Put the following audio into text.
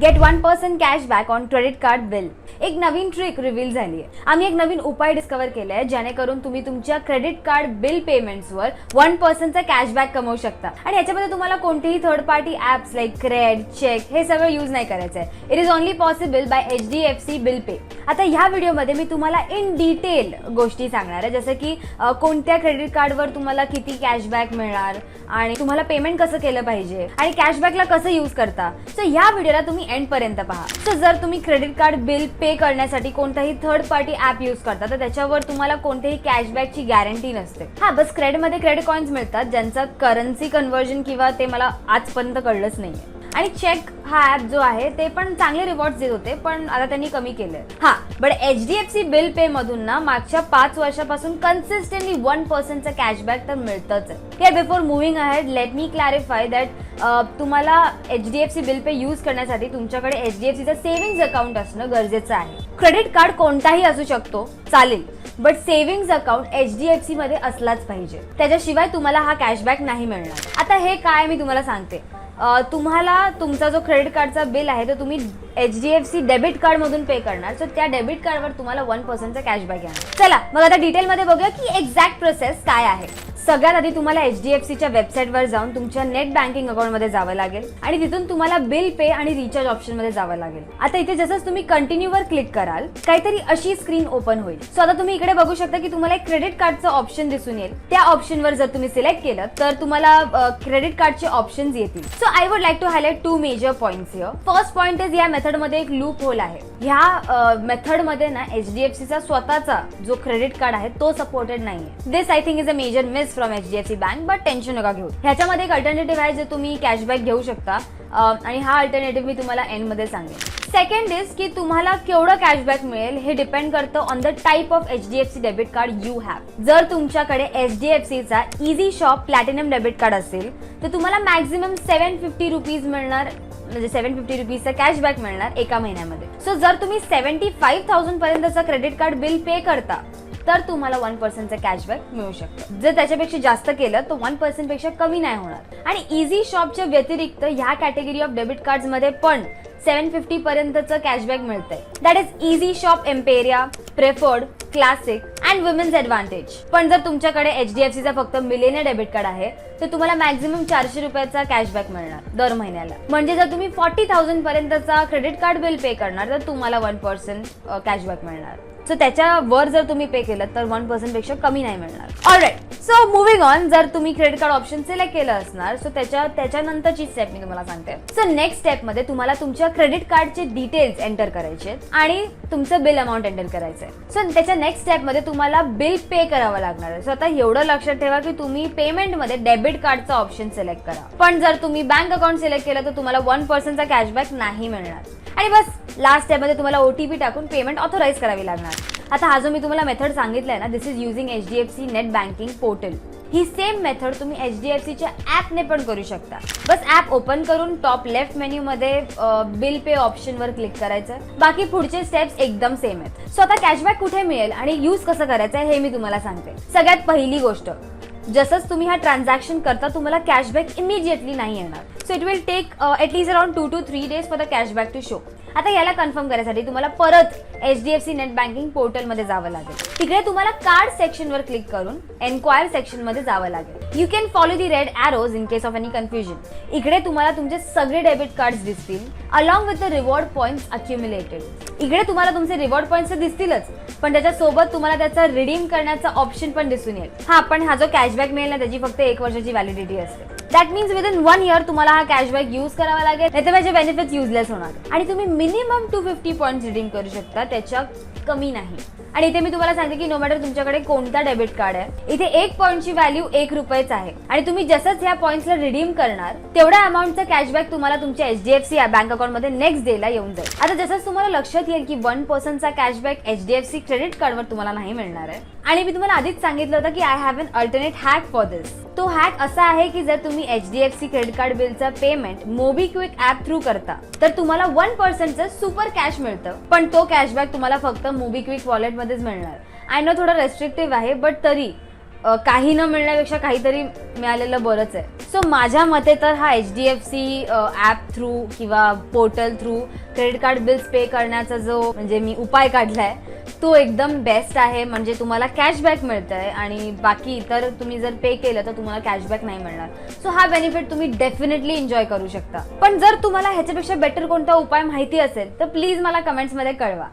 Get one percent cashback on credit card bill एक नवीन trick reveal झाली आहे. आम्ही एक नवीन उपाय डिस्कवर केला आहे जेणेकरून तुम्ही तुमच्या क्रेडिट कार्ड बिल पेमेंट्सवर वन पर्सेंटचा कॅशबॅक कमवू शकता. आणि याच्यामध्ये तुम्हाला कोणतेही third party apps like CRED check हे सगळं यूज नाही करायचं आहे. It is only possible by H D F C bill pay आता ह्या व्हिडिओमध्ये मी तुम्हाला इन डिटेल गोष्टी सांगणार आहे. जसं की कोणत्या क्रेडिट कार्डवर तुम्हाला किती कॅशबॅक मिळणार आणि तुम्हाला पेमेंट कसं केलं पाहिजे आणि कॅशबॅकला कसं यूज करता. सो ह्या व्हिडिओला तुम्ही एंड पर्यंत पहा. सो जर तुम्ही क्रेडिट कार्ड बिल पे करण्यासाठी कोणताही थर्ड पार्टी ऍप यूज करता तर त्याच्यावर तुम्हाला कोणत्याही कॅशबॅकची गॅरंटी नसते. हा बस क्रेडमध्ये क्रेडिट कॉइन्स मिळतात ज्यांचा करन्सी कन्व्हर्जन किंवा ते मला आजपर्यंत कळलंच नाहीये. आणि चेक हा ॲप जो आहे ते पण चांगले रिवॉर्ड्स देत होते पण आता त्यांनी कमी केले हा. But H D F C bill pay मधून ना मागच्या पाच वर्षापासून कन्सिस्टंटली वन पर्सेंटचं कॅशबॅक तर मिळतच आहे. Before moving ahead let me clarify that तुम्हाला H D F C bill pay use करण्यासाठी तुमच्याकडे एच डी एफ सीचं सेव्हिंग्ज अकाउंट असणं गरजेचं आहे. क्रेडिट कार्ड कोणताही असू शकतो चालेल. But savings account H D F C मध्ये असलाच पाहिजे. त्याच्याशिवाय तुम्हाला हा कॅशबॅक नाही मिळणार. आता हे काय मी तुम्हाला सांगते. तुम्हाला तुमचा जो क्रेडिट कार्डचा बिल आहे तो तुम्ही H D F C debit card मधून पे करणार. सो त्या डेबिट कार्डवर तुम्हाला वन पर्सेंटचा कॅशबॅक येणार. चला मग आता डिटेलमध्ये बघूया की एक्झॅक्ट प्रोसेस काय आहे. सगळ्यात आधी तुम्हाला एच डी एफ सीच्या वेबसाईटवर जाऊन तुमच्या नेट बँकिंग अकाउंटमध्ये जावं लागेल. आणि तिथून तुम्हाला बिल पे आणि रिचार्ज ऑप्शनमध्ये जावं लागेल. आता इथे जसं तुम्ही कंटिन्यूवर क्लिक कराल काहीतरी अशी स्क्रीन ओपन होईल. सो आता तुम्ही इकडे बघू शकता की तुम्हाला एक क्रेडिट कार्डचं ऑप्शन दिसून येईल. त्या ऑप्शनवर जर तुम्ही सिलेक्ट केलं तर तुम्हाला क्रेडिट कार्डचे ऑप्शन्स येतील. So I would like to highlight two major points here first point is या मेथडमध्ये एक लूप होल आहे. ह्या मेथडमध्ये ना एच डी एफ सीचा स्वतःचा जो क्रेडिट कार्ड आहे तो सपोर्टेड नाहीये. This I think is a major miss from H D F C bank but tension नका घेऊ. ह्याच्यामध्ये एक अल्टरनेटिव्ह आहे जे तुम्ही कॅशबॅक घेऊ शकता. आणि हा अल्टरनेटिव्ह मी तुम्हाला एंडमध्ये सांगेन. सेकंड इज की तुम्हाला केवढं कॅशबॅक मिळेल हे डिपेंड करतं on the type of H D F C debit card you have जर तुमच्याकडे एच डी एफ सीचा easy shop platinum debit card असेल तर तुम्हाला मॅक्झिमम सेवन फिफ्टी रुपीज मिळणार म्हणजे सेवन फिफ्टी रुपीजचा कॅशबॅक मिळणार एका महिन्यामध्ये. सो जर तुम्ही सेव्हन्टी फाईव्ह थाउजंड पर्यंतचं क्रेडिट कार्ड बिल पे करता तर तुम्हाला वन पर्सेंटचं कॅशबॅक मिळू शकतं. जर त्याच्यापेक्षा जास्त केलं तर वन पर्सेंटपेक्षा कमी नाही होणार. आणि इझी शॉपच्या व्यतिरिक्त ह्या कॅटेगरी ऑफ डेबिट कार्ड्समध्ये पण सेवन फिफ्टी पर्यंतचं कॅशबॅक मिळतंय. That is easy shop Imperia preferred classic and women's advantage पण जर तुमच्याकडे एच डी एफ सीचा फक्त मिलेनियर डेबिट कार्ड आहे तर तुम्हाला मॅक्झिमम चारशे रुपयाचा कॅशबॅक मिळणार दर महिन्याला. म्हणजे जर तुम्ही फॉर्टी थाउजंड पर्यंतचा क्रेडिट कार्ड बिल पे करणार तर तुम्हाला वन पर्सेंट कॅशबॅक मिळणार. सो त्याच्यावर जर तुम्ही पे केलं तर वन पर्सेंटपेक्षा कमी नाही मिळणार. ऑलराईट सो मुव्हिंग ऑन जर तुम्ही क्रेडिट कार्ड ऑप्शन सिलेक्ट केलं असणार सो त्याच्या त्याच्यानंतरची स्टेप मी तुम्हाला सांगते. सो नेक्स्ट स्टेपमध्ये तुम्हाला तुमच्या क्रेडिट कार्डचे डिटेल्स एंटर करायचे आणि तुमचं बिल अमाऊंट एंटर करायचं आहे. सो त्याच्या नेक्स्ट स्टेपमध्ये तुम्हाला बिल पे करावं लागणार आहे. सो आता एवढं लक्षात ठेवा की तुम्ही पेमेंटमध्ये डेबिट कार्डचा ऑप्शन सिलेक्ट करा. पण जर तुम्ही बँक अकाउंट सिलेक्ट केलं तर तुम्हाला वन पर्सेंटचा कॅशबॅक नाही मिळणार. आणि बस लास्ट स्टेपमध्ये तुम्हाला ओ टी पी टाकून पेमेंट ऑथोराईज करावी लागणार. आता हा जो मी तुम्हाला मेथड सांगितलाय ना this is using H D F C net banking portal he same method तुम्ही एच डी एफ सीच्या ॲपने पण करू शकता. बस ॲप ओपन करून टॉप लेफ्ट मेन्यूमध्ये बिल पे ऑप्शनवर क्लिक करायचं. बाकी पुढचे स्टेप्स एकदम सेम आहेत. सो आता कॅशबॅक कुठे मिळेल आणि यूज कसं करायचं आहे हे मी तुम्हाला सांगते. सगळ्यात पहिली गोष्ट जसंच तुम्ही हा ट्रान्झॅक्शन करता तुम्हाला कॅशबॅक इमिजिएटली नाही येणार. So it will take at least around two two three days for the cashback to show आता याला कन्फर्म करण्यासाठी तुम्हाला परत H D F C net banking पोर्टलमध्ये जावं लागेल. तिकडे तुम्हाला कार्ड सेक्शनवर क्लिक करून एन्क्वायर सेक्शनमध्ये जावं लागेल. You can follow the red arrows in case of any confusion इकडे तुम्हाला तुमचे सगळे डेबिट कार्ड्स दिसतील along with the reward points accumulated इकडे तुम्हाला तुमचे रिवॉर्ड पॉईंट्स तर दिसतीलच पण त्याच्यासोबत तुम्हाला त्याचा रिडीम करण्याचा ऑप्शन पण दिसून येईल. हा पण हा जो कॅशबॅक मिळेल ना त्याची फक्त एक वर्षाची व्हॅलिडिटी असते. That means within one year तुम्हाला हा कॅशबॅक यूज करावा लागेल. नाही तर त्याचे बेनिफिट्स युजलेस होणार. आणि तुम्ही minimum two fifty point redeem करू शकता. त्याच्या कमी नाही. आणि इथे मी तुम्हाला सांगते की नो मॅटर तुमच्याकडे कोणता डेबिट कार्ड आहे इथे एक पॉईंटची व्हॅल्यू एक रुपयेच आहे. आणि तुम्ही जसंच ह्या पॉईंट्सला रिडीम करणार तेवढ्या अमाऊंटचा कॅशबॅक तुम्हाला तुमच्या H D F C bank अकाउंटमध्ये नेक्स्ट डेला येऊन जाईल. आता जसंच तुम्हाला लक्षात येईल की one पर्सेंटचा cashback H D F C credit कार्डवर तुम्हाला नाही मिळणार आहे. आणि मी तुम्हाला आधीच सांगितलं होतं की I have an alternate hack for this तो हॅक असा आहे की जर तुम्ही H D F C credit card बिलचं payment MobiKwik app through करता तर तुम्हाला वन पर्सेंटचं सुपर कॅश मिळतं. पण तो कॅशबॅक तुम्हाला फक्त मोबिक्विक वॉलेटमध्येच मिळणार. आय नो थोडं रेस्ट्रिक्टिव्ह आहे बट तरी काही न मिळण्यापेक्षा काहीतरी मिळालेलं बरंच आहे. सो माझ्या मते तर हा H D F C app through किंवा portal through credit card bills pay करण्याचा जो म्हणजे मी उपाय काढलाय तो एकदम बेस्ट आहे म्हणजे तुम्हाला कॅशबॅक मिळत आहे आणि बाकी इतर तुम्ही जर पे केलं तर तुम्हाला कॅशबॅक नाही मिळणार. सो हा बेनिफिट तुम्ही डेफिनेटली एन्जॉय करू शकता. पण जर तुम्हाला ह्याच्यापेक्षा बेटर कोणता उपाय माहिती असेल तर प्लीज मला कमेंट्समध्ये कळवा.